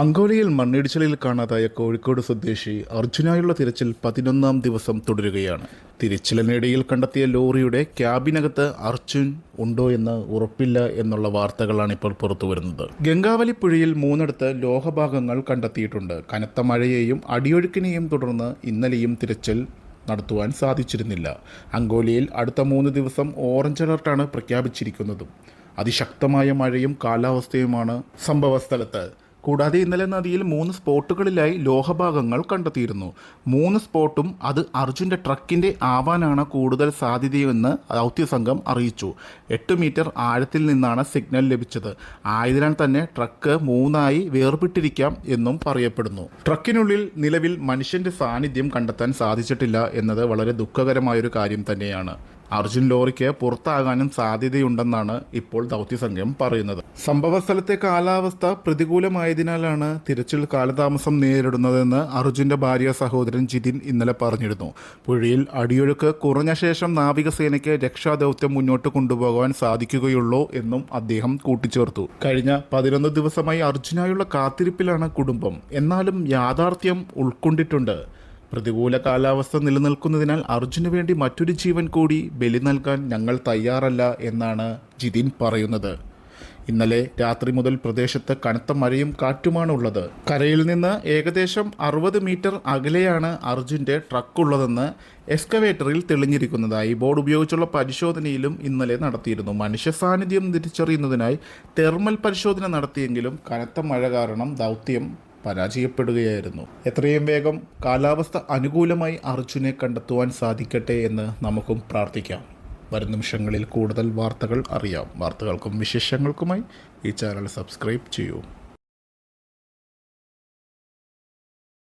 അങ്കോലയിൽ മണ്ണിടിച്ചിലിൽ കാണാതായ കോഴിക്കോട് സ്വദേശി അർജുനായുള്ള തിരച്ചിൽ പതിനൊന്നാം ദിവസം തുടരുകയാണ്. തിരച്ചിലിനിടയിൽ കണ്ടെത്തിയ ലോറിയുടെ ക്യാബിനകത്ത് അർജുൻ ഉണ്ടോ എന്ന് ഉറപ്പില്ല എന്നുള്ള വാർത്തകളാണ് ഇപ്പോൾ പുറത്തു വരുന്നത് ഗംഗാവലി പുഴയിൽ മൂന്നിടത്ത് ലോഹഭാഗങ്ങൾ കണ്ടെത്തിയിട്ടുണ്ട്. കനത്ത മഴയെയും അടിയൊഴുക്കിനെയും തുടർന്ന് ഇന്നലെയും തിരച്ചിൽ നടത്തുവാൻ സാധിച്ചിരുന്നില്ല. അങ്കോലിയിൽ അടുത്ത മൂന്ന് ദിവസം ഓറഞ്ച് അലർട്ടാണ് പ്രഖ്യാപിച്ചിരിക്കുന്നതും. അതിശക്തമായ മഴയും കാലാവസ്ഥയുമാണ് സംഭവസ്ഥലത്ത്. കൂടാതെ ഇന്നലെ നദിയിൽ മൂന്ന് സ്പോട്ടുകളിലായി ലോഹഭാഗങ്ങൾ കണ്ടെത്തിയിരുന്നു. മൂന്ന് സ്പോട്ടും അത് അർജുന്റെ ട്രക്കിന്റെ ആവാനാണ് കൂടുതൽ സാധ്യതയെന്ന് ദൗത്യസംഘം അറിയിച്ചു. എട്ട് മീറ്റർ ആഴത്തിൽ നിന്നാണ് സിഗ്നൽ ലഭിച്ചത്. ആയതിനാൽ തന്നെ ട്രക്ക് മൂന്നായി വേർപെട്ടിരിക്കാം എന്നും പറയപ്പെടുന്നു. ട്രക്കിനുള്ളിൽ നിലവിൽ മനുഷ്യന്റെ സാന്നിധ്യം കണ്ടെത്താൻ സാധിച്ചിട്ടില്ല എന്നത് വളരെ ദുഃഖകരമായൊരു കാര്യം തന്നെയാണ്. അർജുൻ ലോറിക്ക് പുറത്താകാനും സാധ്യതയുണ്ടെന്നാണ് ഇപ്പോൾ ദൗത്യസംഘം പറയുന്നത്. സംഭവസ്ഥലത്തെ കാലാവസ്ഥ പ്രതികൂലമായതിനാലാണ് തിരച്ചിൽ കാലതാമസം നേരിടുന്നതെന്ന് അർജുന്റെ ഭാര്യ സഹോദരൻ ജിതിൻ ഇന്നലെ പറഞ്ഞിരുന്നു. പുഴയിൽ അടിയൊഴുക്ക് കുറഞ്ഞ ശേഷം നാവികസേനയ്ക്ക് രക്ഷാദൗത്യം മുന്നോട്ട് കൊണ്ടുപോകാൻ സാധിക്കുകയുള്ളൂ എന്നും അദ്ദേഹം കൂട്ടിച്ചേർത്തു. കഴിഞ്ഞ പതിനൊന്ന് ദിവസമായി അർജുനായുള്ള കാത്തിരിപ്പിലാണ് കുടുംബം. എന്നാലും യാഥാർത്ഥ്യം ഉൾക്കൊണ്ടിട്ടുണ്ട്. പ്രതികൂല കാലാവസ്ഥ നിലനിൽക്കുന്നതിനാൽ അർജുന് വേണ്ടി മറ്റൊരു ജീവൻ കൂടി ബലി നൽകാൻ ഞങ്ങൾ തയ്യാറല്ല എന്നാണ് ജിതിൻ പറയുന്നത്. ഇന്നലെ രാത്രി മുതൽ പ്രദേശത്ത് കനത്ത മഴയും കാറ്റുമാണ് ഉള്ളത്. കരയിൽ നിന്ന് ഏകദേശം അറുപത് മീറ്റർ അകലെയാണ് അർജുന്റെ ട്രക്കുള്ളതെന്ന് എക്സ്കവേറ്ററിൽ തെളിഞ്ഞിരിക്കുന്നതായി ബോർഡ് ഉപയോഗിച്ചുള്ള പരിശോധനയിലും ഇന്നലെ നടത്തിയിരുന്നു. മനുഷ്യ സാന്നിധ്യം തിരിച്ചറിയുന്നതിനായി തെർമൽ പരിശോധന നടത്തിയെങ്കിലും കനത്ത മഴ കാരണം ദൗത്യം പരാജയപ്പെടുകയായിരുന്നു. എത്രയും വേഗം കാലാവസ്ഥ അനുകൂലമായി അർജുനെ കണ്ടെത്തുവാൻ സാധിക്കട്ടെ എന്ന് നമുക്കും പ്രാർത്ഥിക്കാം. വരും നിമിഷങ്ങളിൽ കൂടുതൽ വാർത്തകൾ അറിയാം. വാർത്തകൾക്കും വിശേഷങ്ങൾക്കുമായി ഈ ചാനൽ സബ്സ്ക്രൈബ് ചെയ്യൂ.